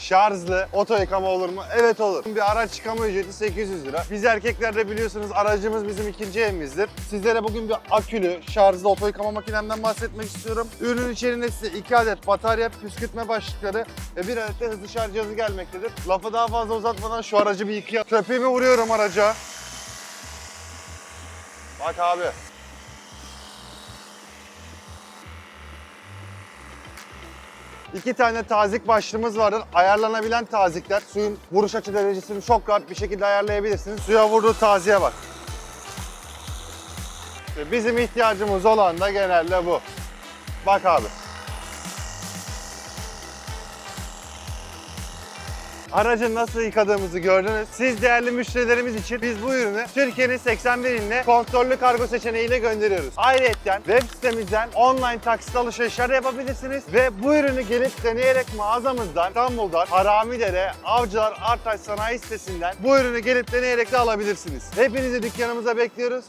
şarjlı oto yıkama olur mu? Evet olur. Bir araç yıkama ücreti 800 lira. Biz erkeklerde biliyorsunuz aracımız bizim ikinci evimizdir. Sizlere bugün bir akülü, şarjlı oto yıkama makinemden bahsetmek istiyorum. Ürünün içerisinde size 2 adet batarya, püskürtme başlıkları ve bir adet de hızlı şarj cihazı gelmektedir. Lafı daha fazla uzatmadan şu aracı bir yıkayalım. Köpeğimi vuruyorum araca. Bak abi. İki tane tazik başlığımız vardır. Ayarlanabilen tazikler. Suyun vuruş açı derecesini çok rahat bir şekilde ayarlayabilirsiniz. Suya vurduğu taziye bak. Bizim ihtiyacımız olan da genelde bu. Bak abi. Aracı nasıl yıkadığımızı gördünüz. Siz değerli müşterilerimiz için biz bu ürünü Türkiye'nin 81 iline kontrollü kargo seçeneğiyle gönderiyoruz. Ayrıca web sitemizden online taksit alışverişler yapabilirsiniz ve bu ürünü gelip deneyerek mağazamızdan İstanbul'dan Haramidere, Avcılar, Artaş Sanayi sitesinden bu ürünü gelip deneyerek de alabilirsiniz. Hepinizi dükkanımıza bekliyoruz.